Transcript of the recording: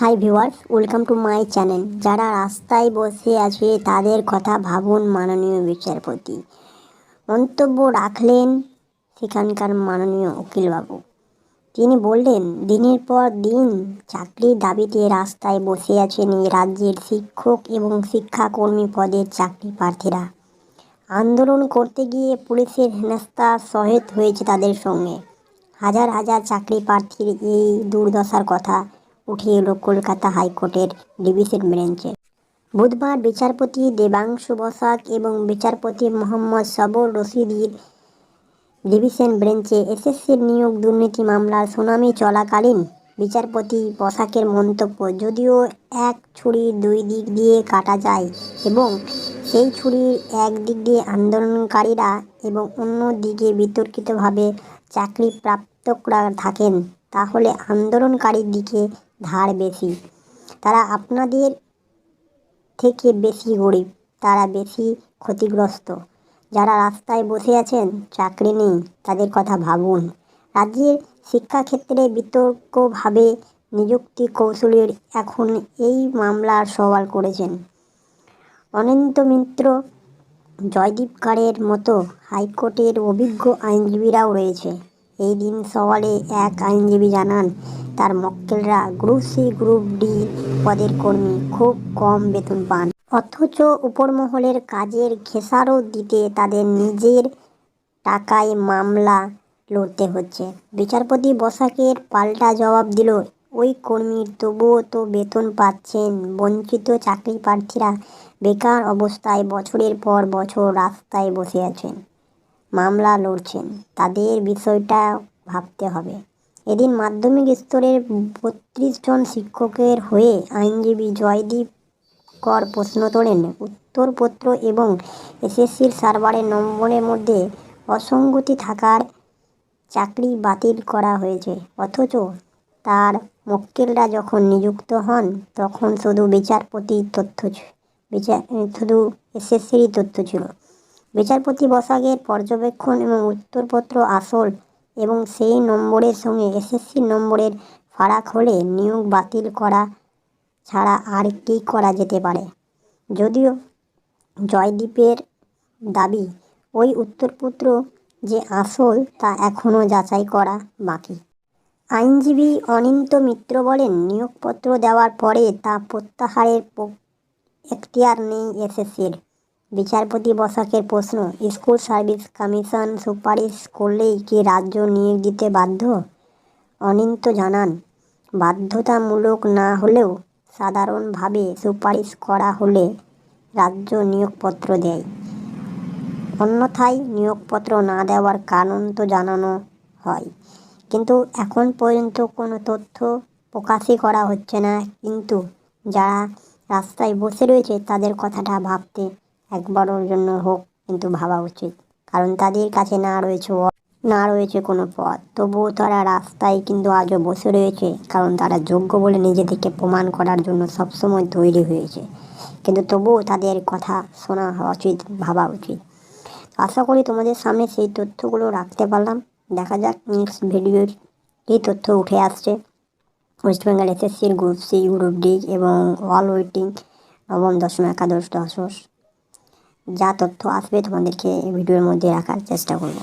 Hi viewers welcome to my channel যারা রাস্তায় বসে আছে, তাদের কথা ভাবুন মাননীয় বিচারপতি। মন্তব্য রাখলেন সেখানকার মাননীয় উকিলবাবু। তিনি বললেন, দিনের পর দিন চাকরির দাবিতে রাস্তায় বসে আছেন এই রাজ্যের শিক্ষক এবং শিক্ষাকর্মী পদের চাকরি প্রার্থীরা। আন্দোলন করতে গিয়ে পুলিশের হেনস্থা সহেত হয়েছে তাদের সঙ্গে। হাজার হাজার চাকরি প্রার্থীর এই দুর্দশার কথা উঠে এলো কলকাতা হাইকোর্টের ডিভিশন বেঞ্চে। বুধবার বিচারপতি দেবাংশু বসাক এবং বিচারপতি মোহাম্মদ সবর রশিদির ডিভিশন বেঞ্চে এসএসসির নিয়োগ দুর্নীতি মামলার শুনানি চলাকালীন বিচারপতি বসাকের মন্তব্য, যদিও এক ছুরির দুই দিক দিয়ে কাটা যায় এবং সেই ছুরির এক দিক দিয়ে আন্দোলনকারীরা এবং অন্য দিকে বিতর্কিতভাবে চাকরি প্রাপ্তকরা থাকেন। তাহলে আন্দোলনকারীর দিকে ধার বেশি। তারা আপনাদের থেকে বেশি গরিব, তারা বেশি ক্ষতিগ্রস্ত। যারা রাস্তায় বসে আছেন, চাকরি নেই, তাদের কথা ভাবুন। রাজ্যের শিক্ষাক্ষেত্রে বিতর্কভাবে নিযুক্তি কৌশলের এখন এই মামলার সওয়াল করেছেন। অনন্ত মিত্র জয়দীপ কারের মতো হাইকোর্টের অভিজ্ঞ আইনজীবীরাও রয়েছে। এই দিন সওয়ালে এক আইনজীবী জানান, তার মক্কেলরা গ্রুপ সি, গ্রুপ ডি পদের কর্মী, খুব কম বেতন পান। অথচ উপরমহলের কাজের খেসারত দিতে তাদের নিজের টাকায় মামলা লড়তে হচ্ছে। বিচারপতি বসাকের পাল্টা জবাব দিল, ওই কর্মীর তবুও তো বেতন পাচ্ছেন। বঞ্চিত চাকরি প্রার্থীরা বেকার অবস্থায় বছরের পর বছর রাস্তায় বসে আছেন। মামলা লড়ছেন। তাদের বিষয়টা ভাবতে হবে। এদিন মাধ্যমিক স্তরের বত্রিশ জন শিক্ষকের হয়ে আইনজীবী জয়দীপ কর প্রশ্ন তোলেন। উত্তরপত্র এবং এসএসসির সার্ভারের নম্বরের মধ্যে অসঙ্গতি থাকার চাকরি বাতিল করা হয়েছে। অথচ তার মক্কেলরা যখন নিযুক্ত হন, তখন শুধু বিচারপতির তথ্য বিচার শুধু এসএসসিরই তথ্য ছিল। বিচারপতি বসাগের পর্যবেক্ষণ এবং উত্তরপত্র আসল এবং সেই নম্বরের সঙ্গে এসএসসির নম্বরের ফারাক হলে নিয়োগ বাতিল করা ছাড়া আর কী করা যেতে পারে? যদিও জয়দীপের দাবি, ওই উত্তরপত্র যে আসল তা এখনও যাচাই করা বাকি। আইনজীবী অনিন্ত মিত্র বলেন, নিয়োগপত্র দেওয়ার পরে তা প্রত্যাহারের এখতিয়ার নেই এসএসসির। বিচারপতি বসাকের প্রশ্ন, স্কুল সার্ভিস কমিশন সুপারিশ করলেই কি রাজ্য নিয়োগ দিতে বাধ্য? অনিন্ত জানান, বাধ্যতামূলক না হলেও সাধারণভাবে সুপারিশ করা হলে রাজ্য নিয়োগপত্র দেয়। অন্যথায় নিয়োগপত্র না দেওয়ার কারণ তো জানানো হয়। কিন্তু এখন পর্যন্ত কোনো তথ্য প্রকাশই করা হচ্ছে না। কিন্তু যারা রাস্তায় বসে রয়েছে তাদের কথাটা ভাবতে একবারের জন্য হোক, কিন্তু ভাবা উচিত। কারণ তাদের কাছে না রয়েছে না রয়েছে কোনো পথ। তবুও তারা রাস্তায় কিন্তু আজও বসে রয়েছে, কারণ তারা যোগ্য বলে নিজেদেরকে প্রমাণ করার জন্য সবসময় তৈরি হয়েছে। কিন্তু তবুও তাদের কথা শোনা উচিত, ভাবা উচিত। আশা করি তোমাদের সামনে সেই তথ্যগুলো রাখতে পারলাম। দেখা যাক নেক্সট ভিডিওর কী তথ্য উঠে আসছে। ওয়েস্ট বেঙ্গল এসএসসির গ্রুপ সি গ্রুপ ডি এবং অল ওয়েটিং নবম, দশম, একাদশ, দশম। যা তথ্য আসবে তোমাদেরকে ভিডিওর মধ্যে রাখার চেষ্টা করব।